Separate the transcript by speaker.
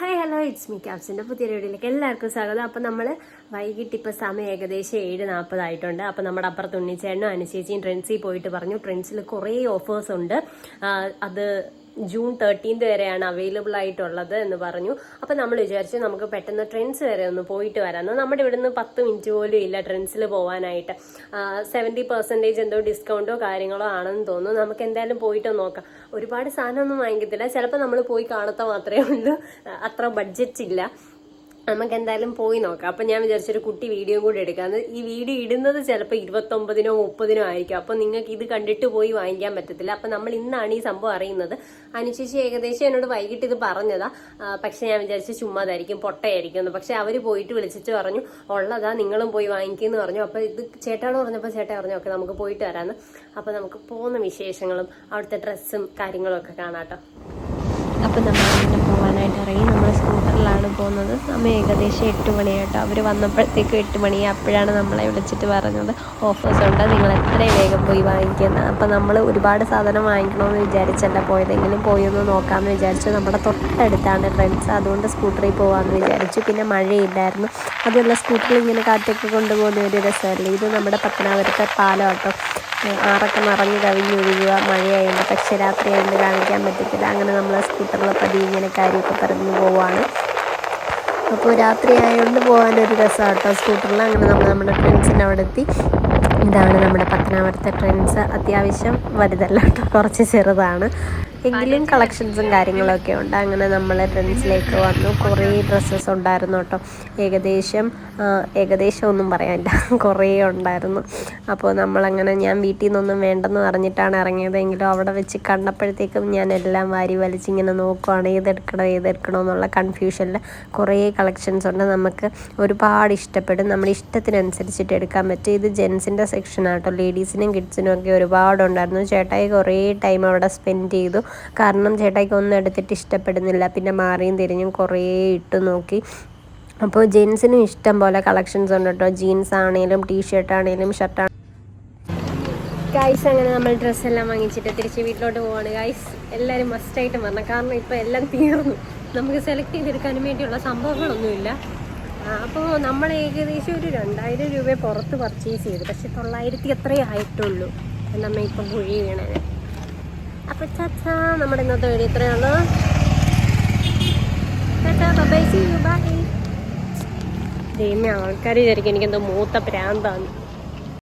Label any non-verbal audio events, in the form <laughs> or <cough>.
Speaker 1: Hi hello it's me ക്യാപ്സിന്റെ പുതിയ വീഡിയോയിലേക്ക് എല്ലാവർക്കും സ്വാഗതം. അപ്പം നമ്മൾ വൈകിട്ട് ഇപ്പോൾ സമയം ഏകദേശം ഏഴ് നാൽപ്പതായിട്ടുണ്ട് അപ്പം നമ്മുടെ അപ്പുറത്ത് ഉണ്ണിച്ചേട്ടനും അനുശേച്ചിയും ട്രെൻസിൽ പോയിട്ട് പറഞ്ഞു. ട്രെൻസിൽ കുറേ ഓഫേഴ്സ് ഉണ്ട്. അത് ജൂൺ തേർട്ടീൻത് വരെയാണ് അവൈലബിൾ ആയിട്ടുള്ളത് എന്ന് പറഞ്ഞു. അപ്പം നമ്മൾ വിചാരിച്ചു നമുക്ക് പെട്ടെന്ന് ട്രെൻഡ്സ് വരെ ഒന്ന് പോയിട്ട് വരാം. എന്നാൽ നമ്മുടെ ഇവിടുന്ന് പത്ത് മിനിറ്റ് പോലും ഇല്ല ട്രെൻഡ്സിൽ പോകാനായിട്ട് സെവന്റി പെർസെന്റേജ് എന്തോ ഡിസ്കൗണ്ടോ കാര്യങ്ങളോ ആണെന്ന് തോന്നുന്നു. നമുക്ക് എന്തായാലും പോയിട്ട് നോക്കാം. ഒരുപാട് സാധനമൊന്നും വാങ്ങിക്കത്തില്ല. ചിലപ്പോൾ നമ്മൾ പോയി കാണത്ത മാത്രമേ ഉള്ളൂ. അത്ര ബഡ്ജറ്റ് ഇല്ല. നമുക്ക് എന്തായാലും പോയി നോക്കാം. അപ്പം ഞാൻ വിചാരിച്ചൊരു കുട്ടി വീഡിയോ കൂടി എടുക്കാന്ന് ഈ വീഡിയോ ഇടുന്നത് ചിലപ്പോൾ ഇരുപത്തൊമ്പതിനോ മുപ്പതിനോ ആയിരിക്കും. അപ്പം നിങ്ങൾക്ക് ഇത് കണ്ടിട്ട് പോയി വാങ്ങിക്കാൻ പറ്റത്തില്ല. അപ്പം നമ്മൾ ഇന്നാണ് ഈ സംഭവം അറിയുന്നത്. അനുശേഷി ഏകദേശം എന്നോട് വൈകിട്ട് ഇത് പറഞ്ഞതാ. പക്ഷെ ഞാൻ വിചാരിച്ചു ചുമ്മാതായിരിക്കും പൊട്ടയായിരിക്കും എന്ന്. പക്ഷെ അവർ പോയിട്ട് വിളിച്ചിട്ട് പറഞ്ഞു ഉള്ളതാ നിങ്ങളും പോയി വാങ്ങിക്കുമെന്ന് പറഞ്ഞു. അപ്പോൾ ഇത് ചേട്ടാണ് പറഞ്ഞപ്പോൾ ചേട്ടാ പറഞ്ഞു ഓക്കെ നമുക്ക് പോയിട്ട് വരാമെന്ന് അപ്പോൾ നമുക്ക് പോകുന്ന വിശേഷങ്ങളും അവിടുത്തെ ഡ്രസ്സും കാര്യങ്ങളും ഒക്കെ കാണാട്ടോ അപ്പം നമ്മൾ പോകാനായിട്ട് ഇറങ്ങി നമ്മൾ പോകുന്നത്. സമയം ഏകദേശം എട്ട് മണിയാട്ടോ അവർ വന്നപ്പോഴത്തേക്കും എട്ട് മണി. അപ്പോഴാണ് നമ്മളെ വിളിച്ചിട്ട് പറഞ്ഞത് ഓഫേഴ്സ് ഉണ്ട്. നിങ്ങൾ എത്രയും വേഗം പോയി വാങ്ങിക്കുന്നത് അപ്പോൾ നമ്മൾ ഒരുപാട് സാധനം വാങ്ങിക്കണമെന്ന് വിചാരിച്ചല്ല പോയതെങ്കിലും പോയി ഒന്ന് നോക്കാമെന്ന് വിചാരിച്ചു. നമ്മുടെ തൊട്ടടുത്താണ് ഫ്രണ്ട്സ് അതുകൊണ്ട് സ്കൂട്ടറിൽ പോകാമെന്ന് വിചാരിച്ചു. പിന്നെ മഴയില്ലായിരുന്നു. അതുമല്ല സ്കൂട്ടറിൽ ഇങ്ങനെ കാറ്റൊക്കെ കൊണ്ടുപോകുന്ന ഒരു രസമല്ലേ? ഇത് നമ്മുടെ പത്തനാപുരത്തെ പാലം കേട്ടോ ആറൊക്കെ നിറഞ്ഞു കവിഞ്ഞൊഴുകുക മഴയായതുകൊണ്ട് പക്ഷേ രാത്രി ആയതുകൊണ്ട് കാണിക്കാൻ പറ്റത്തില്ല. അങ്ങനെ നമ്മൾ സ്കൂട്ടറിൽ പതിയെ ഇങ്ങനെ കാര്യമൊക്കെ പറഞ്ഞു പോവാണ്. അപ്പോൾ രാത്രി ആയതുകൊണ്ട് പോകാനൊരു രസമാണ് കേട്ടോ സ്കൂട്ടറിൽ. അങ്ങനെ നമ്മൾ നമ്മുടെ ഫ്രണ്ട്സിന്റെ അവിടെ എത്തി. ഇതാണ് നമ്മുടെ പത്തനാപുരത്തെ ട്രെൻഡ്സ്. അത്യാവശ്യം വലുതല്ല കേട്ടോ കുറച്ച് ചെറുതാണ്. എങ്കിലും കളക്ഷൻസും കാര്യങ്ങളൊക്കെ ഉണ്ട്. അങ്ങനെ നമ്മൾ ട്രെൻഡ്സിലേക്ക് വന്നു. കുറേ ഡ്രസ്സസ് ഉണ്ടായിരുന്നു കേട്ടോ. ഏകദേശം ഏകദേശം ഒന്നും പറയാനില്ല. <laughs> കുറേ ഉണ്ടായിരുന്നു. അപ്പോൾ നമ്മളങ്ങനെ ഞാൻ വീട്ടിൽ നിന്നൊന്നും വേണ്ടെന്ന് പറഞ്ഞിട്ടാണ് ഇറങ്ങിയതെങ്കിലും അവിടെ വെച്ച് കണ്ടപ്പോഴത്തേക്കും ഞാൻ എല്ലാം വാരി വലിച്ചിങ്ങനെ നോക്കുവാണ്. ഏതെടുക്കണോ ഏതെടുക്കണോ എന്നുള്ള കൺഫ്യൂഷനിൽ കുറേ കളക്ഷൻസ് ഉണ്ട്. നമുക്ക് ഒരുപാട് ഇഷ്ടപ്പെടും. നമ്മൾ ഇഷ്ടത്തിനനുസരിച്ചിട്ട് എടുക്കാൻ പറ്റും. ഇത് ജെൻസിന്റെ സെക്ഷനാണ് കേട്ടോ. ലേഡീസിനും കിഡ്സിനും ഒക്കെ ഒരുപാടുണ്ടായിരുന്നു. ചേട്ടായി കുറേ ടൈം അവിടെ സ്പെൻഡ് ചെയ്തു. കാരണം ചേട്ടായിക്ക് ഒന്നും എടുത്തിട്ട് ഇഷ്ടപ്പെടുന്നില്ല. പിന്നെ മാറിയും തിരിഞ്ഞും കുറേ ഇട്ട് നോക്കി. അപ്പോൾ ജെൻസിനും ഇഷ്ടം പോലെ കളക്ഷൻസ് ഉണ്ട് കേട്ടോ. ജീൻസ് ആണെങ്കിലും ടീ ഷർട്ട് ആണെങ്കിലും ഷർട്ട് ഗൈസ് അങ്ങനെ നമ്മൾ ഡ്രസ്സ് എല്ലാം വാങ്ങിച്ചിട്ട് തിരിച്ച് വീട്ടിലോട്ട് പോവാണ്. ഗൈസ് എല്ലാവരും മസ്റ്റായിട്ട് വരണം. കാരണം ഇപ്പോൾ എല്ലാം തീർന്നു. നമുക്ക് സെലക്ട് ചെയ്തെടുക്കാനും വേണ്ടിയുള്ള സംഭവങ്ങളൊന്നുമില്ല. അപ്പോൾ നമ്മൾ ഏകദേശം ഒരു രണ്ടായിരം രൂപ പുറത്ത് പർച്ചേസ് ചെയ്തു. പക്ഷെ തൊള്ളായിരത്തി എത്രയേ ആയിട്ടുള്ളൂ. നമ്മൾ ഇപ്പം കുഴി വീണത്. അപ്പോൾ ചാച്ചാ നമ്മുടെ ഇന്നത്തെ വീഡിയോ ഇത്രയുള്ളൂ ബൈ ബൈ ദൈവമേ ആൾക്കാർ വിചാരിക്കും എനിക്കെന്തോ മൂത്ത പ്രാന്താണ്